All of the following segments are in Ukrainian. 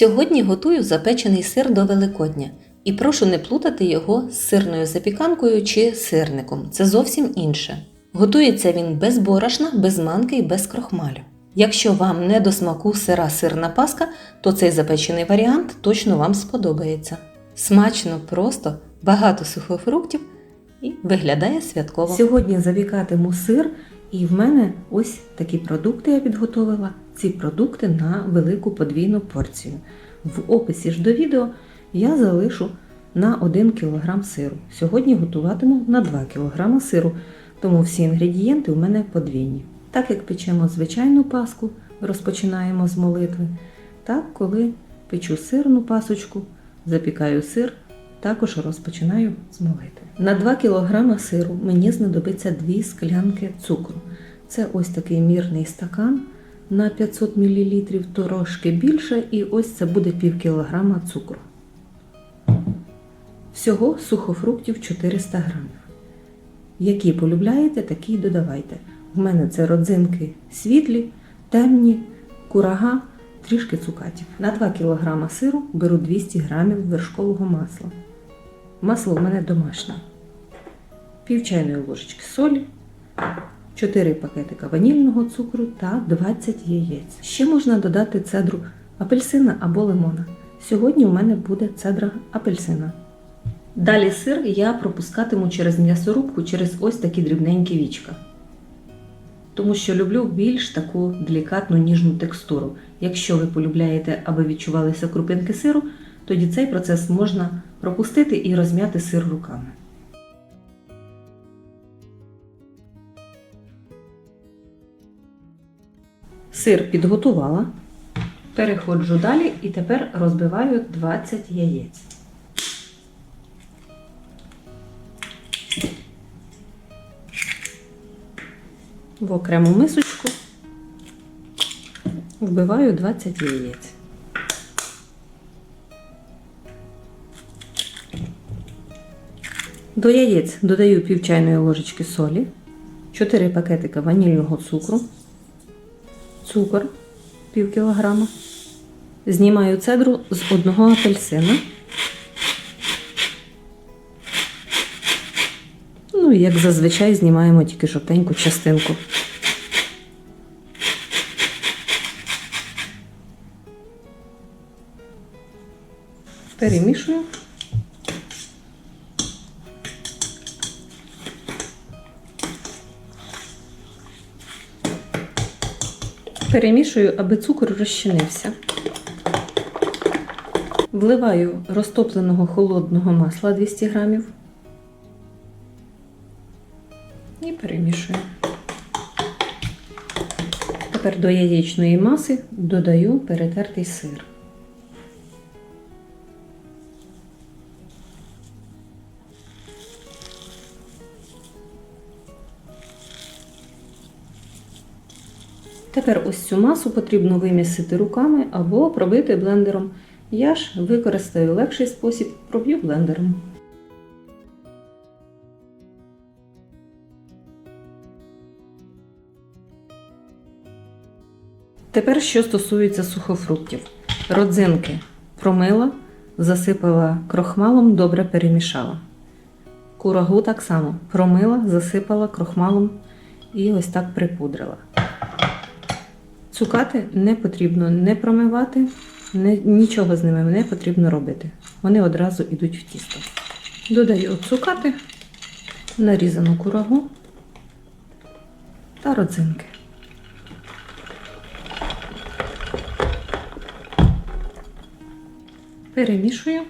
Сьогодні готую запечений сир до Великодня і прошу не плутати його з сирною запіканкою чи сирником. Це зовсім інше. Готується він без борошна, без манки і без крохмалю. Якщо вам не до смаку сира сирна паска, то цей запечений варіант точно вам сподобається. Смачно, просто, багато сухофруктів і виглядає святково. Сьогодні запікатиму сир, і в мене ось такі продукти я підготовила. Ці продукти на велику подвійну порцію. В описі ж до відео я залишу на 1 кг сиру. Сьогодні готуватиму на 2 кг сиру, тому всі інгредієнти у мене подвійні. Так як печемо звичайну паску, розпочинаємо з молитви. Так, коли печу сирну пасочку, запікаю сир, також розпочинаю з молитви. На 2 кг сиру мені знадобиться 2 склянки цукру. Це ось такий мірний стакан на 500 мл, трошки більше, і ось це буде пів кілограма цукру. Всього сухофруктів 400 грамів. Які полюбляєте, такі й додавайте. У мене це родзинки світлі, темні, курага, трішки цукатів. На 2 кг сиру беру 200 г вершкового масла. Масло у мене домашнє. Пів чайної ложечки солі, 4 пакетика ванільного цукру та 20 яєць. Ще можна додати цедру апельсина або лимона. Сьогодні у мене буде цедра апельсина. Далі сир я пропускатиму через м'ясорубку через ось такі дрібненькі вічка. Тому що люблю більш таку делікатну ніжну текстуру. Якщо ви полюбляєте, аби відчувалися крупинки сиру, тоді цей процес можна пропустити і розм'яти сир руками. Сир підготувала. Переходжу далі і тепер розбиваю 20 яєць. В окрему мисочку вбиваю 20 яєць. До яєць додаю пів чайної ложечки солі, 4 пакетика ванільного цукру, цукор пів кілограма. Знімаю цедру з одного апельсина. Ну, і як зазвичай знімаємо тільки жовтеньку частинку. Перемішую. Перемішую, аби цукор розчинився. Вливаю розтопленого холодного масла 200 грамів і перемішую. Тепер до яєчної маси додаю перетертий сир. Тепер ось цю масу потрібно вимісити руками або пробити блендером. Я ж використаю легший спосіб, проб'ю блендером. Тепер, що стосується сухофруктів. Родзинки промила, засипала крохмалом, добре перемішала. Курагу так само промила, засипала крохмалом і ось так припудрила. Цукати не потрібно не промивати, не, нічого з ними не потрібно робити. Вони одразу йдуть в тісто. Додаю цукати, нарізану курагу та родзинки. Перемішую.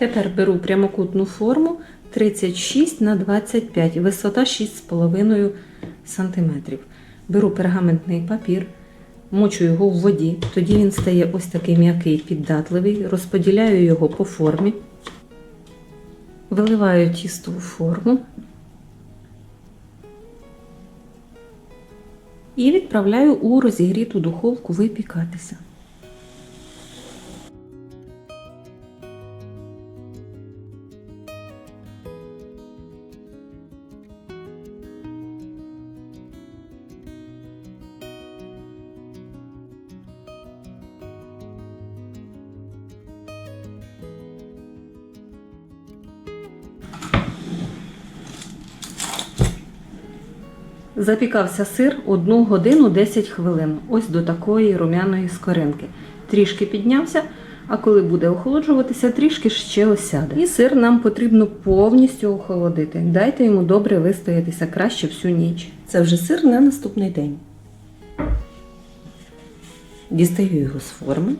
Тепер беру прямокутну форму 36 на 25, висота 6,5 см. Беру пергаментний папір, мочу його в воді, тоді він стає ось такий м'який, піддатливий, розподіляю його по формі, виливаю тісто у форму і відправляю у розігріту духовку випікатися. Запікався сир 1 годину 10 хвилин, ось до такої румяної скоринки. Трішки піднявся, а коли буде охолоджуватися, трішки ще осяде. І сир нам потрібно повністю охолодити. Дайте йому добре вистоятися краще всю ніч. Це вже сир на наступний день. Дістаю його з форми.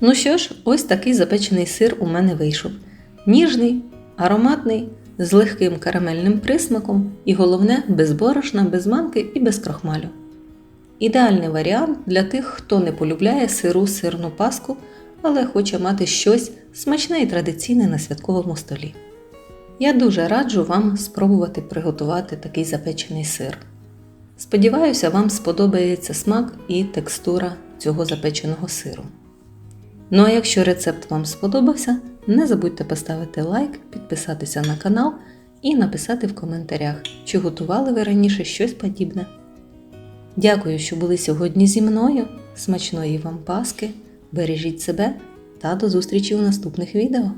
Ну що ж, ось такий запечений сир у мене вийшов. Ніжний, ароматний, з легким карамельним присмаком і головне без борошна, без манки і без крохмалю. Ідеальний варіант для тих, хто не полюбляє сиру сирну паску, але хоче мати щось смачне і традиційне на святковому столі. Я дуже раджу вам спробувати приготувати такий запечений сир. Сподіваюся, вам сподобається смак і текстура цього запеченого сиру. Ну а якщо рецепт вам сподобався, не забудьте поставити лайк, підписатися на канал і написати в коментарях, чи готували ви раніше щось подібне. Дякую, що були сьогодні зі мною. Смачної вам паски, бережіть себе та до зустрічі у наступних відео!